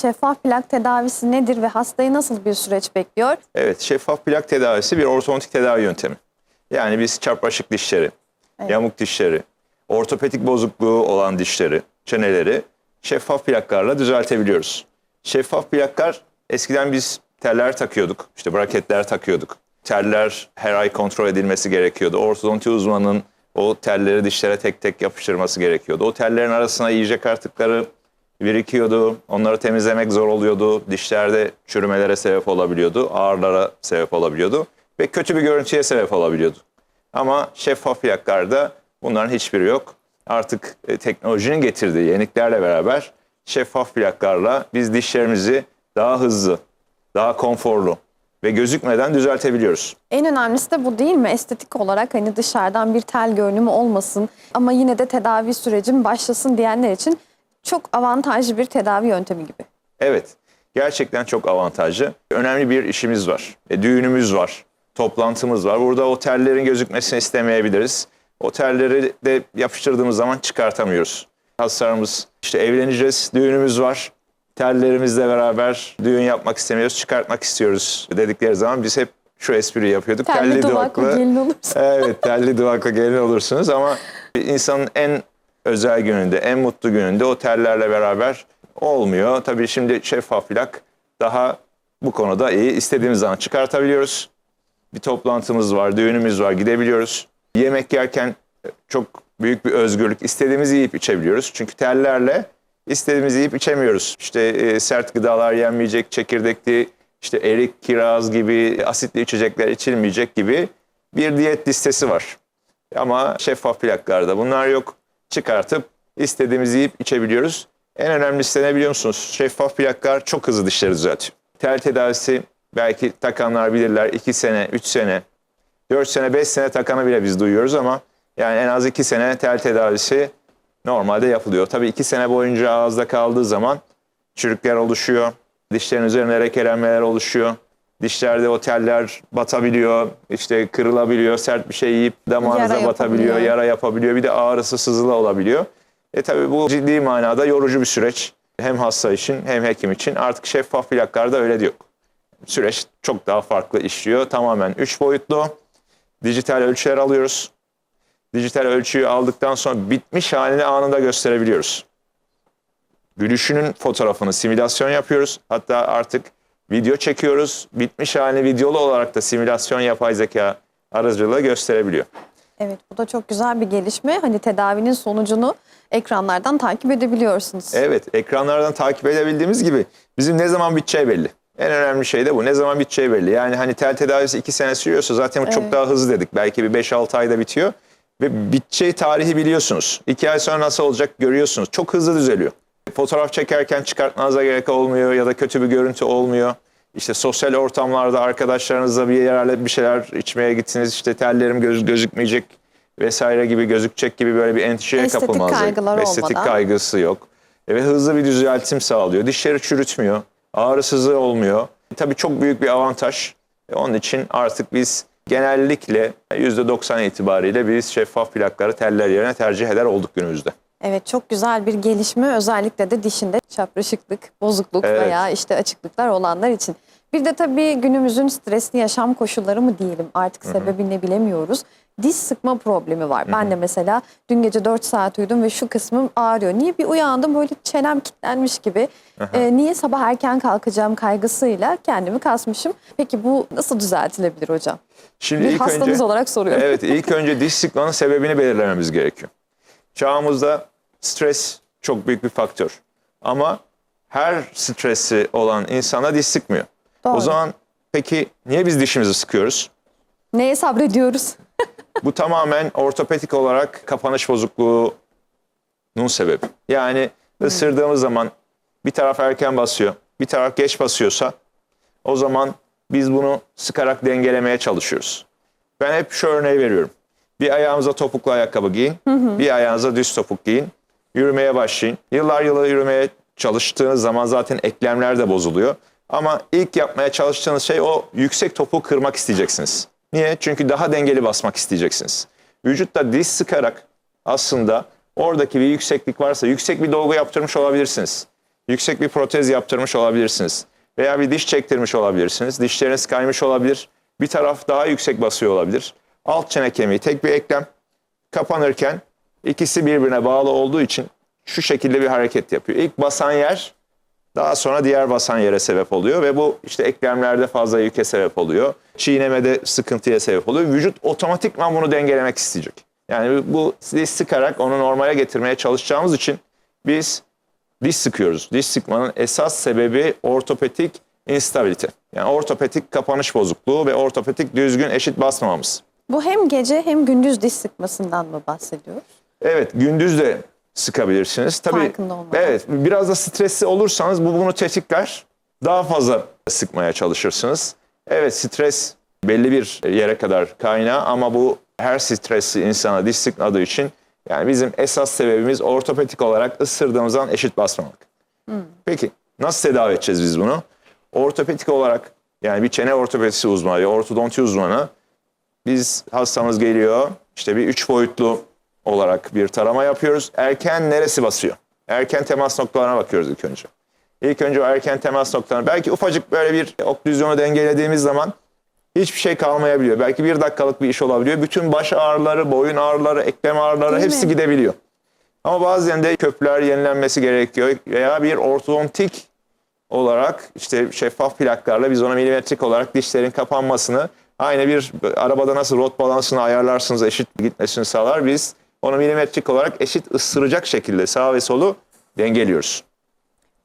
şeffaf plak tedavisi nedir ve hastayı nasıl bir süreç bekliyor? Evet, şeffaf plak tedavisi bir ortodontik tedavi yöntemi. Yani biz çarpışık dişleri, Evet. yamuk dişleri, ortopedik bozukluğu olan dişleri, çeneleri şeffaf plaklarla düzeltebiliyoruz. Şeffaf plaklar eskiden biz teller takıyorduk, işte braketler takıyorduk. Teller her ay kontrol edilmesi gerekiyordu. Ortodonti uzmanının o telleri dişlere tek tek yapıştırması gerekiyordu. O tellerin arasına yiyecek artıkları birikiyordu. Onları temizlemek zor oluyordu. Dişlerde çürümelere sebep olabiliyordu. Ağrılara sebep olabiliyordu. Ve kötü bir görüntüye sebep olabiliyordu. Ama şeffaf plaklarda bunların hiçbiri yok. Artık e, teknolojinin getirdiği yeniliklerle beraber şeffaf plaklarla biz dişlerimizi daha hızlı, daha konforlu ve gözükmeden düzeltebiliyoruz. En önemlisi de bu değil mi? Estetik olarak hani dışarıdan bir tel görünümü olmasın ama yine de tedavi sürecim başlasın diyenler için çok avantajlı bir tedavi yöntemi gibi. Evet, gerçekten çok avantajlı. Önemli bir işimiz var. E, düğünümüz var, toplantımız var. Burada otellerin gözükmesini istemeyebiliriz. Otelleri de yapıştırdığımız zaman çıkartamıyoruz. Hastalarımız işte evleneceğiz, düğünümüz var. Tellerimizle beraber düğün yapmak istemiyoruz, çıkartmak istiyoruz dedikleri zaman biz hep şu espriyi yapıyorduk. Telli duvaklı gelin olursa. Evet telli duvaklı gelin olursunuz ama insanın en özel gününde, en mutlu gününde o tellerle beraber olmuyor. Tabii şimdi şeffaf plak daha bu konuda iyi. İstediğimiz zaman çıkartabiliyoruz. Bir toplantımız var, düğünümüz var, gidebiliyoruz. Yemek yerken çok büyük bir özgürlük. İstediğimizi yiyip içebiliyoruz. Çünkü tellerle istediğimizi yiyip içemiyoruz. İşte e, sert gıdalar yenmeyecek, çekirdekli, işte erik, kiraz gibi asitli içecekler içilmeyecek gibi bir diyet listesi var. Ama şeffaf plaklarda bunlar yok. Çıkartıp istediğimizi yiyip içebiliyoruz. En önemlisi ne biliyor musunuz? Şeffaf plaklar çok hızlı dişleri düzeltiyor. Tel tedavisi belki takanlar bilirler 2 sene, 3 sene, 4 sene, 5 sene takanı bile biz duyuyoruz ama yani en az 2 sene tel tedavisi normalde yapılıyor. Tabii 2 sene boyunca ağızda kaldığı zaman çürükler oluşuyor. Dişlerin üzerine lekelenmeler oluşuyor. Dişlerde o teller batabiliyor, işte kırılabiliyor, sert bir şey yiyip damağınıza Yara batabiliyor, yapabiliyor. yara yapabiliyor. Bir de ağrısı sızılı olabiliyor. E tabii bu ciddi manada yorucu bir süreç. Hem hasta için hem hekim için. Artık şeffaf plaklarda öyle yok. Süreç çok daha farklı işliyor. Tamamen 3 boyutlu. Dijital ölçüler alıyoruz. Dijital ölçüyü aldıktan sonra bitmiş halini anında gösterebiliyoruz. Gülüşünün fotoğrafını simülasyon yapıyoruz. Hatta artık video çekiyoruz. Bitmiş halini videolu olarak da simülasyon yapay zeka aracılığıyla gösterebiliyor. Evet bu da çok güzel bir gelişme. Hani tedavinin sonucunu ekranlardan takip edebiliyorsunuz. Evet, ekranlardan takip edebildiğimiz gibi bizim ne zaman biteceği belli. En önemli şey de bu. Ne zaman biteceği belli. Yani hani tel tedavisi 2 sene sürüyorsa zaten bu çok Evet. daha hızlı dedik. Belki bir 5-6 ayda bitiyor. Ve biteceği tarihi biliyorsunuz. 2 ay sonra nasıl olacak görüyorsunuz. Çok hızlı düzeliyor. Fotoğraf çekerken çıkartmanıza gerek olmuyor ya da kötü bir görüntü olmuyor. İşte sosyal ortamlarda arkadaşlarınızla bir yerlerle bir şeyler içmeye gittiniz. İşte tellerim göz, gözükmeyecek vesaire gibi gözükecek gibi böyle bir endişeye Estetik kapılmanıza. kaygılar Estetik olmadan. kaygısı yok. E, Ve hızlı bir düzeltim sağlıyor. Dişleri çürütmüyor. Ağrısızlığı olmuyor. E, Tabii çok büyük bir avantaj. E, Onun için artık biz genellikle %90 itibariyle biz şeffaf plakları teller yerine tercih eder olduk günümüzde. Evet çok güzel bir gelişme özellikle de dişinde çapraşıklık, bozukluk Evet. veya işte açıklıklar olanlar için. Bir de tabii günümüzün stresli yaşam koşulları mı diyelim artık sebebini bilemiyoruz. Diş sıkma problemi var. Ben de mesela dün gece 4 saat uyudum ve şu kısmım ağrıyor. Niye bir uyandım böyle çenem kilitlenmiş gibi. Ee, niye sabah erken kalkacağım kaygısıyla kendimi kasmışım. Peki bu nasıl düzeltilebilir hocam? Şimdi Bir ilk hastanız önce olarak soruyorum. Evet, ilk önce diş sıkmanın sebebini belirlememiz gerekiyor. Çağımızda stres çok büyük bir faktör. Ama her stresi olan insana diş sıkmıyor. Doğru. O zaman peki niye biz dişimizi sıkıyoruz? Neye sabrediyoruz? Bu tamamen ortopedik olarak kapanış bozukluğunun sebebi. Yani ısırdığımız zaman bir taraf erken basıyor, bir taraf geç basıyorsa o zaman biz bunu sıkarak dengelemeye çalışıyoruz. Ben hep şu örneği veriyorum. Bir ayağınıza topuklu ayakkabı giyin, bir ayağınıza düz topuk giyin. Yürümeye başlayın. Yıllar yılı yürümeye çalıştığınız zaman zaten eklemler de bozuluyor. Ama ilk yapmaya çalıştığınız şey o yüksek topuğu kırmak isteyeceksiniz. Niye? Çünkü daha dengeli basmak isteyeceksiniz. Vücutta diz sıkarak aslında oradaki bir yükseklik varsa yüksek bir dolgu yaptırmış olabilirsiniz. yüksek bir protez yaptırmış olabilirsiniz. Veya bir diş çektirmiş olabilirsiniz. Dişleriniz kaymış olabilir. Bir taraf daha yüksek basıyor olabilir. Alt çene kemiği tek bir eklem kapanırken ikisi birbirine bağlı olduğu için şu şekilde bir hareket yapıyor. İlk basan yer daha sonra diğer basan yere sebep oluyor ve bu işte eklemlerde fazla yüke sebep oluyor. Çiğnemede sıkıntıya sebep oluyor. Vücut otomatikman bunu dengelemek isteyecek. Yani bu diş sıkarak onu normale getirmeye çalışacağımız için biz diş sıkıyoruz. Diş sıkmanın esas sebebi ortopedik instabilite. Yani ortopedik kapanış bozukluğu ve ortopedik düzgün eşit basmamamız. Bu hem gece hem gündüz diş sıkmasından mı bahsediyoruz? Evet, gündüz de sıkabilirsiniz. Tabii, Farkında olmadan. Evet, biraz da stresli olursanız bu bunu tetikler. Daha fazla sıkmaya çalışırsınız. Evet, stres belli bir yere kadar kaynağı ama bu her stresli insana diş sıkmadığı için yani bizim esas sebebimiz ortopedik olarak ısırdığımızdan eşit basmamak. Peki nasıl tedavi edeceğiz biz bunu? Ortopedik olarak yani bir çene ortopedisi uzmanı, bir ortodonti uzmanı biz hastamız geliyor işte bir üç boyutlu olarak bir tarama yapıyoruz. Erken neresi basıyor? Erken temas noktalarına bakıyoruz ilk önce. İlk önce o erken temas noktalarına belki ufacık böyle bir oklüzyonu dengelediğimiz zaman hiçbir şey kalmayabiliyor. Belki bir dakikalık bir iş olabiliyor. Bütün baş ağrıları, boyun ağrıları, eklem ağrıları Değil hepsi mi? gidebiliyor. Ama bazen de kökler yenilenmesi gerekiyor veya bir ortodontik olarak işte şeffaf plaklarla biz ona milimetrik olarak dişlerin kapanmasını aynı bir arabada nasıl rot balansını ayarlarsınız eşit gitmesini sağlar biz onu milimetrik olarak eşit ısıracak şekilde sağ ve solu dengeliyoruz.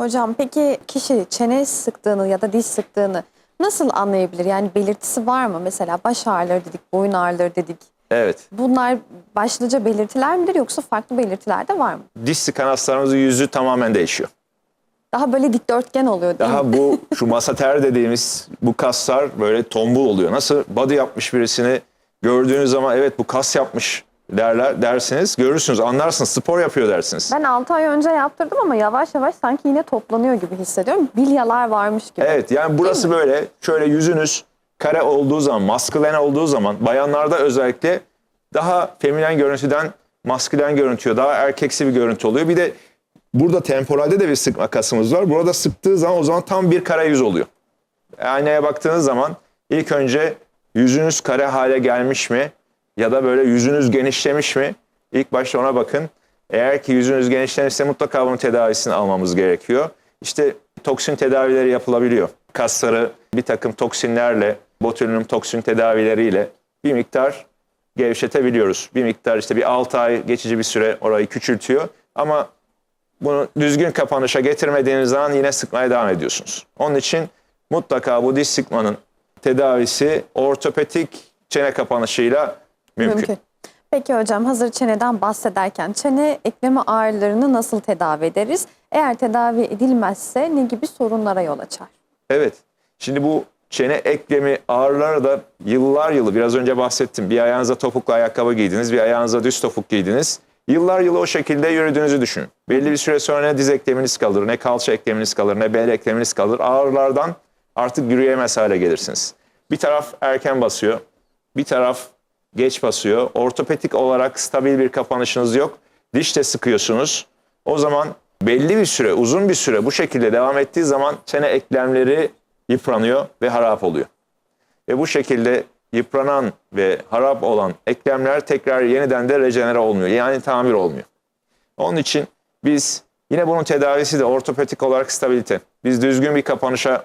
Hocam peki kişi çene sıktığını ya da diş sıktığını nasıl anlayabilir? Yani belirtisi var mı? Mesela baş ağrıları dedik, boyun ağrıları dedik. Evet. Bunlar başlıca belirtiler midir yoksa farklı belirtiler de var mı? Diş sıkan hastalarımızın yüzü tamamen değişiyor. Daha böyle dikdörtgen oluyor değil mi? Daha bu şu masater dediğimiz bu kaslar böyle tombul oluyor. Nasıl body yapmış birisini gördüğünüz zaman evet bu kas yapmış derler dersiniz. Görürsünüz, anlarsınız. Spor yapıyor dersiniz. Ben 6 ay önce yaptırdım ama yavaş yavaş sanki yine toplanıyor gibi hissediyorum. Bilyalar varmış gibi. Evet yani burası böyle şöyle yüzünüz kare olduğu zaman, maskülen olduğu zaman bayanlarda özellikle daha feminen görüntüden maskülen görüntüyor. Daha erkeksi bir görüntü oluyor. Bir de burada temporalde de bir sıkma kasımız var. Burada sıktığı zaman o zaman tam bir kare yüz oluyor. Aynaya baktığınız zaman ilk önce yüzünüz kare hale gelmiş mi? Ya da böyle yüzünüz genişlemiş mi? İlk başta ona bakın. Eğer ki yüzünüz genişlemişse mutlaka bunun tedavisini almamız gerekiyor. İşte toksin tedavileri yapılabiliyor. Kasları bir takım toksinlerle, botulinum toksin tedavileriyle bir miktar gevşetebiliyoruz. Bir miktar işte bir 6 ay geçici bir süre orayı küçültüyor. Ama bunu düzgün kapanışa getirmediğiniz zaman yine sıkmaya devam ediyorsunuz. Onun için mutlaka bu diş sıkmanın tedavisi ortopedik çene kapanışıyla mümkün. Mümkün. Peki hocam hazır çeneden bahsederken çene eklemi ağrılarını nasıl tedavi ederiz? Eğer tedavi edilmezse ne gibi sorunlara yol açar? Evet. Şimdi bu çene eklemi ağrıları da yıllar yılı biraz önce bahsettim. Bir ayağınıza topuklu ayakkabı giydiniz, bir ayağınıza düz topuk giydiniz. Yıllar yılı o şekilde yürüdüğünüzü düşünün. Belli bir süre sonra ne diz ekleminiz kalır, ne kalça ekleminiz kalır, ne bel ekleminiz kalır. Ağrılardan artık yürüyemez hale gelirsiniz. Bir taraf erken basıyor, bir taraf geç basıyor. Ortopedik olarak stabil bir kapanışınız yok. Diş de sıkıyorsunuz. O zaman belli bir süre, uzun bir süre bu şekilde devam ettiği zaman çene eklemleri yıpranıyor ve harap oluyor. Ve bu şekilde yıpranan ve harap olan eklemler tekrar yeniden de rejenere olmuyor. Yani tamir olmuyor. Onun için biz yine bunun tedavisi de ortopedik olarak stabilite. Biz düzgün bir kapanışa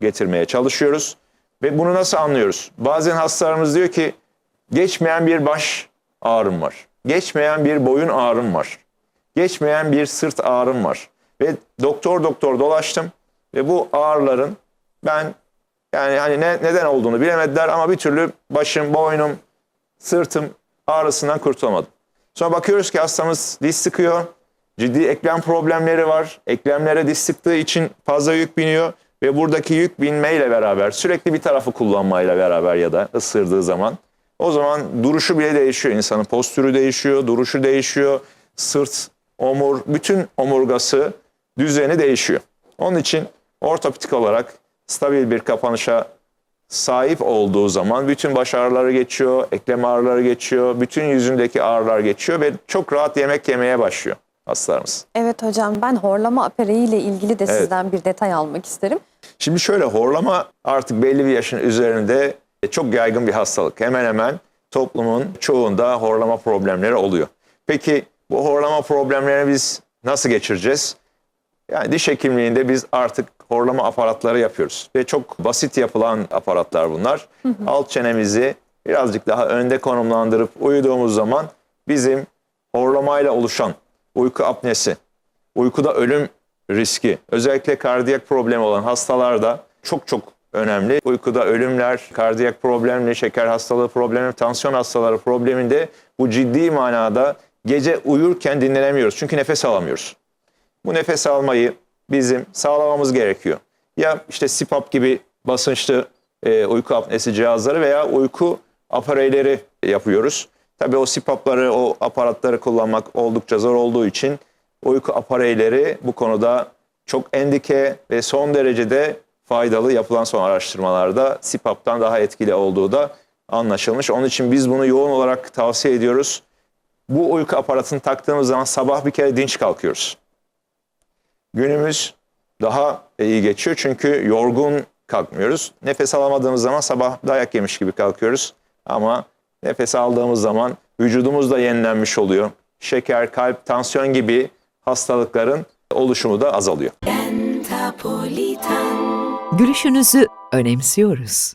getirmeye çalışıyoruz. Ve bunu nasıl anlıyoruz? Bazen hastalarımız diyor ki geçmeyen bir baş ağrım var. Geçmeyen bir boyun ağrım var. Geçmeyen bir sırt ağrım var. Ve doktor doktor dolaştım ve bu ağrıların ben yani hani ne, neden olduğunu bilemediler ama bir türlü başım, boynum, sırtım ağrısından kurtulamadım. Sonra bakıyoruz ki hastamız diş sıkıyor. Ciddi eklem problemleri var. Eklemlere diş sıktığı için fazla yük biniyor. Ve buradaki yük binmeyle beraber sürekli bir tarafı kullanmayla beraber ya da ısırdığı zaman o zaman duruşu bile değişiyor. İnsanın postürü değişiyor, duruşu değişiyor. Sırt, omur, bütün omurgası, düzeni değişiyor. Onun için ortopedik olarak stabil bir kapanışa sahip olduğu zaman bütün baş ağrıları geçiyor, eklem ağrıları geçiyor, bütün yüzündeki ağrılar geçiyor ve çok rahat yemek yemeye başlıyor. hastalarımız. Evet hocam ben horlama apareyı ile ilgili de Evet. sizden bir detay almak isterim. Şimdi şöyle horlama artık belli bir yaşın üzerinde çok yaygın bir hastalık. Hemen hemen toplumun çoğunda horlama problemleri oluyor. Peki bu horlama problemlerini biz nasıl geçireceğiz? Yani diş hekimliğinde biz artık horlama aparatları yapıyoruz. Ve çok basit yapılan aparatlar bunlar. Alt çenemizi birazcık daha önde konumlandırıp uyuduğumuz zaman bizim horlamayla oluşan uyku apnesi, uykuda ölüm riski, özellikle kardiyak problemi olan hastalarda çok çok önemli. Uykuda ölümler, kardiyak problemli, şeker hastalığı problemi, tansiyon hastaları probleminde bu ciddi manada gece uyurken dinlenemiyoruz. Çünkü nefes alamıyoruz. Bu nefes almayı bizim sağlamamız gerekiyor. Ya işte CPAP gibi basınçlı e, uyku apnesi cihazları veya uyku apareyleri yapıyoruz. Tabii o CPAP'ları, o aparatları kullanmak oldukça zor olduğu için uyku apareyleri bu konuda çok endike ve son derecede faydalı yapılan son araştırmalarda CPAP'tan daha etkili olduğu da anlaşılmış. Onun için biz bunu yoğun olarak tavsiye ediyoruz. Bu uyku aparatını taktığımız zaman sabah bir kere dinç kalkıyoruz günümüz daha iyi geçiyor çünkü yorgun kalkmıyoruz. Nefes alamadığımız zaman sabah dayak yemiş gibi kalkıyoruz. Ama nefes aldığımız zaman vücudumuz da yenilenmiş oluyor. Şeker, kalp, tansiyon gibi hastalıkların oluşumu da azalıyor. Pentapolitan Gülüşünüzü önemsiyoruz.